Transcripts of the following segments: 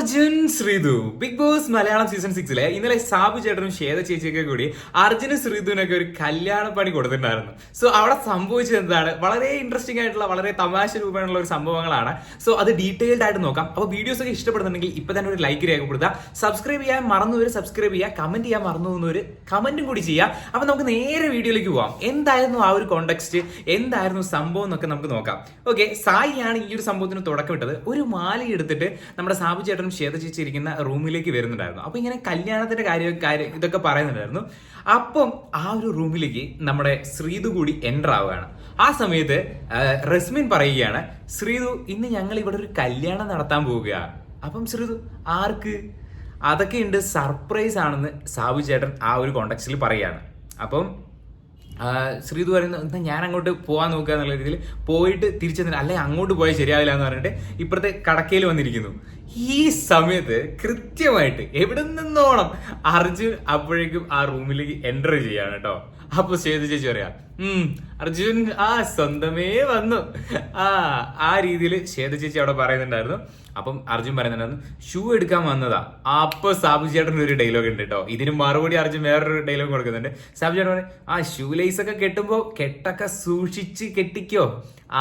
Arjun Sreethu Bigg Boss Malayalam season സിക്സിലെ ഇന്നലെ സാബു ചേട്ടനും ശ്വേത ചേച്ചിയൊക്കെ കൂടി അർജുനും ശ്രീതുവിനൊക്കെ ഒരു കല്യാണ പണി കൊടുത്തിട്ടുണ്ടായിരുന്നു. സോ അവിടെ സംഭവിച്ചത് എന്താണ്? വളരെ ഇൻട്രസ്റ്റിംഗ് ആയിട്ടുള്ള വളരെ തമാശ രൂപമുള്ള ഒരു സംഭവങ്ങളാണ്. സോ അത് ഡീറ്റെയിൽഡ് ആയിട്ട് നോക്കാം. അപ്പോൾ വീഡിയോസ് ഒക്കെ ഇഷ്ടപ്പെടുന്നുണ്ടെങ്കിൽ ഇപ്പൊ തന്നെ ഒരു ലൈക്ക് രേഖപ്പെടുത്തുക. സബ്സ്ക്രൈബ് ചെയ്യാൻ മറന്നവര് സബ്സ്ക്രൈബ് ചെയ്യുക. കമന്റ് ചെയ്യാൻ മറന്നു പോകുന്നവര് കമന്റും കൂടി ചെയ്യുക. അപ്പൊ നമുക്ക് നേരെ വീഡിയോയിലേക്ക് പോവാം. എന്തായിരുന്നു ആ ഒരു കോണ്ടെക്സ്റ്റ് എന്തായിരുന്നു സംഭവം എന്നൊക്കെ നമുക്ക് നോക്കാം. ഓക്കെ സായിയാണ് ഈ ഒരു സംഭവത്തിന് തുടക്കമിട്ടത്. ഒരു മാല എടുത്തിട്ട് നമ്മുടെ സാബു ചേട്ടനും ശ്വേത ചേച്ചി റൂമിലേക്ക് വരുന്നുണ്ടായിരുന്നു. അപ്പൊ ഇങ്ങനെ കല്യാണത്തിന്റെ കാര്യം കാര്യം ഇതൊക്കെ പറയുന്നുണ്ടായിരുന്നു. അപ്പം ആ ഒരു റൂമിലേക്ക് നമ്മുടെ ശ്രീതു കൂടി എന്റർ ആവുകയാണ്. ആ സമയത്ത് റസ്മിൻ പറയുകയാണ് ശ്രീതു ഇന്ന് ഞങ്ങൾ ഇവിടെ ഒരു കല്യാണം നടത്താൻ പോവുകയാണ് അപ്പം ശ്രീതു ആർക്ക്? അതൊക്കെ ഉണ്ട് സർപ്രൈസ് ആണെന്ന് സാബു ചേട്ടൻ ആ ഒരു കോണ്ടക്സ്റ്റിൽ പറയാണ് അപ്പം ശ്രീതു പറയുന്നത് എന്നാൽ ഞാൻ അങ്ങോട്ട് പോകാൻ നോക്കുക എന്നുള്ള രീതിയിൽ പോയിട്ട് തിരിച്ചെന്നില്ല അല്ലെങ്കിൽ അങ്ങോട്ട് പോയാൽ ശരിയാവില്ല എന്ന് പറഞ്ഞിട്ട് ഇപ്പുറത്തെ കടക്കയിൽ വന്നിരിക്കുന്നു. ഈ സമയത്ത് കൃത്യമായിട്ട് എവിടെ നിന്നോണം അർജുൻ അപ്പോഴേക്കും ആ റൂമിലേക്ക് എന്റർ ചെയ്യാണ് കേട്ടോ അപ്പൊ ശ്വേത ചേച്ചി പറയാ അർജുൻ ആ സ്വന്തമേ വന്നു. ആ ആ രീതിയിൽ ശ്വേത ചേച്ചി അവിടെ പറയുന്നുണ്ടായിരുന്നു. അപ്പം അർജുൻ പറയുന്നുണ്ടായിരുന്നു ഷൂ എടുക്കാൻ വന്നതാ. അപ്പൊ സാബു ചേട്ടൻ ഒരു ഡയലോഗ് ഉണ്ട് കേട്ടോ ഇതിന് മറുപടി അർജുൻ വേറൊരു ഡയലോഗ് കൊടുക്കുന്നുണ്ട്. സാബു ചേട്ടൻ പറയും ആ ഷൂ ലൈസ് ഒക്കെ കെട്ടുമ്പോ കെട്ടൊക്കെ സൂക്ഷിച്ച് കെട്ടിക്കോ.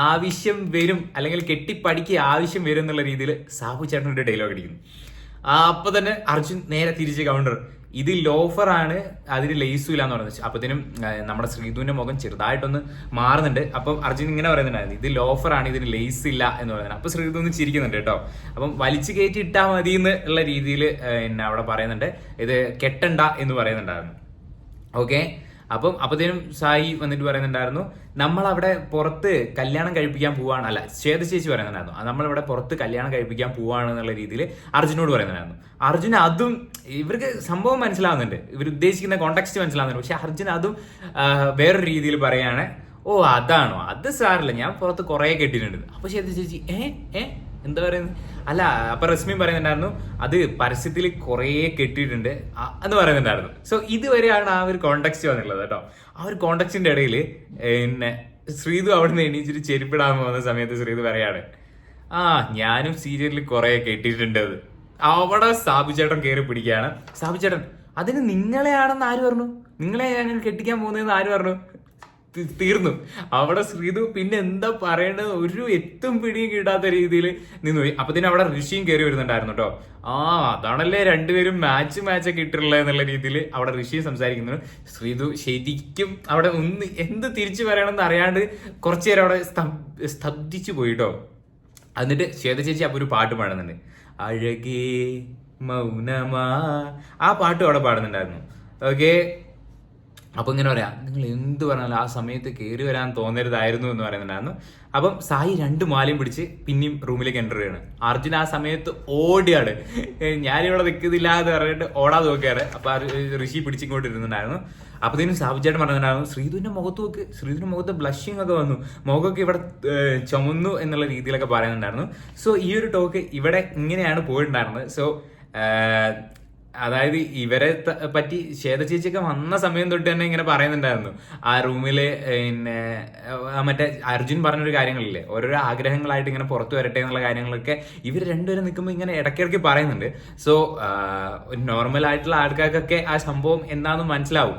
ആവശ്യം വരും അല്ലെങ്കിൽ കെട്ടി പഠിക്കുക ആവശ്യം വരും എന്നുള്ള രീതിയിൽ സാബു ചേട്ടൻ ഒരു ഡയലോഗ് അടിക്കുന്നു. അപ്പൊ തന്നെ അർജുൻ നേരെ തിരിച്ച് കൗണ്ടർ ഇത് ലോഫർ ആണ് അതിന് ലേസും ഇല്ല എന്ന് പറയുന്നത് അപ്പത്തിനും നമ്മുടെ ശ്രീധുവിന്റെ മുഖം ചെറുതായിട്ടൊന്ന് മാറുന്നുണ്ട്. അപ്പം അർജുൻ ഇങ്ങനെ പറയുന്നുണ്ടായിരുന്നു. ഇത് ലോഫർ ആണ് ഇതിന് ലേസ് ഇല്ല എന്ന് പറയുന്നത് അപ്പൊ ശ്രീധു ഒന്ന് ചിരിക്കുന്നുണ്ട് കേട്ടോ. അപ്പം വലിച്ചു കയറ്റി ഇട്ടാൽ മതി എന്ന് ഉള്ള രീതിയിൽ എന്നെ അവിടെ പറയുന്നുണ്ട്. ഇത് കെട്ടണ്ട എന്ന് പറയുന്നുണ്ടായിരുന്നു. ഓക്കെ അപ്പം അപ്പത്തേനും സായി വന്നിട്ട് പറയുന്നുണ്ടായിരുന്നു നമ്മൾ അവിടെ പുറത്ത് കല്യാണം കഴിപ്പിക്കാൻ പോവാണ് അല്ല ശ്വേത ചേച്ചി പറയുന്നുണ്ടായിരുന്നു നമ്മൾ ഇവിടെ പുറത്ത് കല്യാണം കഴിപ്പിക്കാൻ പോവാണ് എന്നുള്ള രീതിയിൽ അർജുനോട് പറയുന്നുണ്ടായിരുന്നു. അർജുൻ അതും ഇവർക്ക് സംഭവം മനസ്സിലാവുന്നുണ്ട് ഇവർ ഉദ്ദേശിക്കുന്ന കോണ്ടക്സ്റ്റ് മനസ്സിലാവുന്നുണ്ട് പക്ഷെ അർജുൻ അതും വേറൊരു രീതിയിൽ പറയാണ് ഓ അതാണോ? അത് സാറില്ല ഞാൻ പുറത്ത് കുറേ കെട്ടിയിട്ടുണ്ട്. അപ്പൊ ശ്വേത ചേച്ചി ഏ ഏ? എന്താ പറയുന്നത്? അല്ല അപ്പൊ റസ്മി പറയുന്നുണ്ടായിരുന്നു അത് പരസ്യത്തിൽ കുറേ കെട്ടിയിട്ടുണ്ട്. എന്ന് പറയുന്നുണ്ടായിരുന്നു. സോ ഇതുവരെയാണ് ആ ഒരു കോണ്ടക്സ്റ്റ് വന്നിട്ടുള്ളത് കേട്ടോ. ആ ഒരു കോണ്ടക്സ്റ്റിന്റെ ഇടയിൽ പിന്നെ ശ്രീതു അവിടെ നിന്ന് എണീച്ചിട്ട് ചെരുപ്പിടാൻ പോകുന്ന സമയത്ത് ശ്രീതു പറയാണ് ആ ഞാനും സീരിയലിൽ കുറേ കെട്ടിയിട്ടുണ്ട് അത്. അവിടെ സാബു ചേട്ടൻ കയറി പിടിക്കുകയാണ്. സാബു ചേട്ടൻ അതിന് നിങ്ങളെയാണെന്ന് ആര് പറഞ്ഞു? നിങ്ങളെ ഞാൻ കെട്ടിക്കാൻ പോകുന്നതെന്ന് ആര് പറഞ്ഞു? തീർന്നു. അവിടെ ശ്രീതു പിന്നെ എന്താ പറയേണ്ടത് ഒരു എത്തും പിടിയും കിട്ടാത്ത രീതിയിൽ നിന്നു അപ്പൊ പിന്നെ അവിടെ ഋഷിയും കയറി വരുന്നുണ്ടായിരുന്നു കേട്ടോ ആ അതാണല്ലേ രണ്ടുപേരും മാച്ച് മാച്ച് ഒക്കെ ഇട്ടിട്ടുള്ളത് എന്നുള്ള രീതിയിൽ അവിടെ ഋഷിയും സംസാരിക്കുന്നു ശ്രീതു ശരിക്കും അവിടെ ഒന്ന് എന്ത് തിരിച്ചു പറയണമെന്ന് അറിയാണ്ട് കുറച്ചു നേരം അവിടെ സ്തബ്ധിച്ചു പോയി കേട്ടോ എന്നിട്ട് ശ്വേത ചേച്ചി അപ്പൊ ഒരു പാട്ട് പാടുന്നുണ്ട്. അഴകേ മൗനമാ. ആ പാട്ടും അവിടെ പാടുന്നുണ്ടായിരുന്നു. ഓക്കെ അപ്പൊ ഇങ്ങനെ പറയാം നിങ്ങൾ എന്ത് പറഞ്ഞാലും ആ സമയത്ത് കയറി വരാൻ തോന്നരുതായിരുന്നു എന്ന് പറയുന്നുണ്ടായിരുന്നു. അപ്പം സായി രണ്ട് മാലയും പിടിച്ച് പിന്നെയും റൂമിലേക്ക് എന്റർ ചെയ്യാണ്. അർജുൻ ആ സമയത്ത് ഓടിയാണ്. ഞാനിവിടെ നിൽക്കുന്നില്ല എന്ന് പറഞ്ഞിട്ട് ഓടാതെ നോക്കിയാണ്. അപ്പൊ ആ ഋഷി പിടിച്ചിങ്ങോട്ട് ഇരുന്നുണ്ടായിരുന്നു. അപ്പത്തേനും സാബുചേട്ടൻ പറഞ്ഞിട്ടുണ്ടായിരുന്നു ശ്രീധുവിന്റെ മുഖത്ത് നോക്ക് ശ്രീധുവിന്റെ മുഖത്ത് ബ്ലഷിംഗ് ഒക്കെ വന്നു. മുഖമൊക്കെ ഇവിടെ ചുമന്നു എന്നുള്ള രീതിയിലൊക്കെ പറയുന്നുണ്ടായിരുന്നു. സോ ഈ ഒരു ടോക്ക് ഇവിടെ ഇങ്ങനെയാണ് പോയിട്ടുണ്ടായിരുന്നത്. സോ അതായത് ഇവരെ പറ്റി ശ്വേത ചേച്ചിയൊക്കെ വന്ന സമയം തൊട്ട് തന്നെ ഇങ്ങനെ പറയുന്നുണ്ടായിരുന്നു. ആ റൂമിൽ പിന്നെ മറ്റേ അർജുൻ പറഞ്ഞൊരു കാര്യങ്ങളില്ലേ? ഓരോരോ ആഗ്രഹങ്ങളായിട്ട് ഇങ്ങനെ പുറത്തു വരട്ടെ എന്നുള്ള കാര്യങ്ങളൊക്കെ ഇവർ രണ്ടുപേരും നിൽക്കുമ്പോൾ ഇങ്ങനെ ഇടയ്ക്കിടയ്ക്ക് പറയുന്നുണ്ട്. സോ നോർമൽ ആയിട്ടുള്ള ആൾക്കാർക്കൊക്കെ ആ സംഭവം എന്താണെന്ന് മനസ്സിലാവും.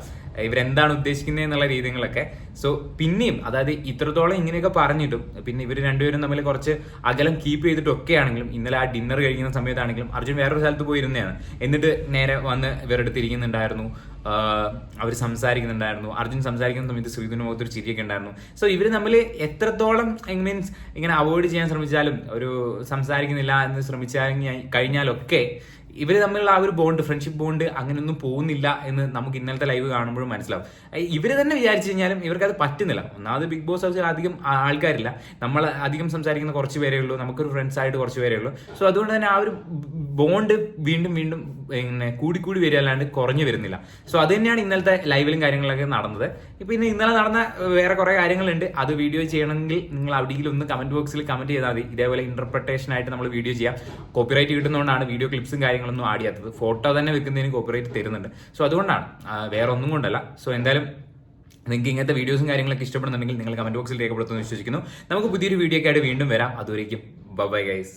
ഇവരെന്താണ് ഉദ്ദേശിക്കുന്നത് എന്നുള്ള രീതികളൊക്കെ. സോ പിന്നെയും അതായത് ഇത്രത്തോളം ഇങ്ങനെയൊക്കെ പറഞ്ഞിട്ടും പിന്നെ ഇവർ രണ്ടുപേരും തമ്മിൽ കുറച്ച് അകലം കീപ്പ് ചെയ്തിട്ടൊക്കെ ആണെങ്കിലും ഇന്നലെ ആ ഡിന്നർ കഴിക്കുന്ന സമയത്താണെങ്കിലും അർജുൻ വേറൊരു സ്ഥലത്ത് പോയിരുന്നതാണ്. എന്നിട്ട് നേരെ വന്ന് ഇവരുടെ തിരിക്കുന്നുണ്ടായിരുന്നു അവർ സംസാരിക്കുന്നുണ്ടായിരുന്നു. അർജുൻ സംസാരിക്കുന്ന സമയത്ത് ശ്രീധുവിന് മുഖത്ത് ഒരു ചിരിയൊക്കെ ഉണ്ടായിരുന്നു. സോ ഇവർ തമ്മിൽ എത്രത്തോളം മീൻസ് ഇങ്ങനെ അവോയ്ഡ് ചെയ്യാൻ ശ്രമിച്ചാലും ഒരു സംസാരിക്കുന്നില്ല എന്ന് ശ്രമിച്ചാൽ കഴിഞ്ഞാലൊക്കെ ഇവർ തമ്മിലുള്ള ആ ഒരു ബോണ്ട് ഫ്രണ്ട്ഷിപ്പ് ബോണ്ട് അങ്ങനെയൊന്നും പോകുന്നില്ല എന്ന് നമുക്ക് ഇന്നലത്തെ ലൈവ് കാണുമ്പോഴും മനസ്സിലാവും. ഇവർ തന്നെ വിചാരിച്ചു കഴിഞ്ഞാലും ഇവർക്ക് അത് പറ്റുന്നില്ല. ഒന്നാമത് ബിഗ് ബോസ് ഹൗസിൽ അധികം ആൾക്കാരില്ല. നമ്മൾ അധികം സംസാരിക്കുന്ന കുറച്ച് പേരേ ഉള്ളൂ. നമുക്കൊരു ഫ്രണ്ട്സ് ആയിട്ട് കുറച്ച് പേരേ ഉള്ളൂ. സോ അതുകൊണ്ട് തന്നെ ആ ഒരു ബോണ്ട് വീണ്ടും വീണ്ടും പിന്നെ കൂടിക്കൂടി കൂടി വരിക അല്ലാണ്ട് കുറഞ്ഞു വരുന്നില്ല. സോ അത് തന്നെയാണ് ഇന്നലത്തെ ലൈവിലും കാര്യങ്ങളൊക്കെ നടന്നത്. ഇപ്പൊ ഇന്ന് ഇന്നലെ നടന്ന വേറെ കുറെ കാര്യങ്ങളുണ്ട്. അത് വീഡിയോ ചെയ്യണമെങ്കിൽ നിങ്ങൾ അവിടെയെങ്കിലും ഒന്ന് കമന്റ് ബോക്സിൽ കമന്റ് ചെയ്താൽ മതി. ഇതേപോലെ ഇന്റർപ്രിട്ടേഷൻ ആയിട്ട് നമ്മൾ വീഡിയോ ചെയ്യാം. കോപ്പിറൈറ്റ് കിട്ടുന്നതുകൊണ്ടാണ് വീഡിയോ ക്ലിപ്സും കാര്യങ്ങളൊന്നും ആഡ് ചെയ്യാത്തത്. ഫോട്ടോ തന്നെ വെക്കുന്നതിന് കോപ്പറേറ്റ് തരുന്നുണ്ട്. സോ അതുകൊണ്ടാണ്. വേറെ ഒന്നും കൊണ്ടല്ല. സോ എന്തായാലും നിങ്ങൾക്ക് ഇങ്ങനത്തെ വീഡിയോസും കാര്യങ്ങളൊക്കെ ഇഷ്ടപ്പെടുന്നുണ്ടെങ്കിൽ നിങ്ങൾ കമന്റ് ബോക്സിൽ രേഖപ്പെടുത്തുമെന്ന് വിശ്വസിക്കുന്നു. നമുക്ക് പുതിയൊരു വീഡിയോ ഒക്കെ ആയിട്ട് വീണ്ടും വരാം. അതുവരേക്കും. Bye guys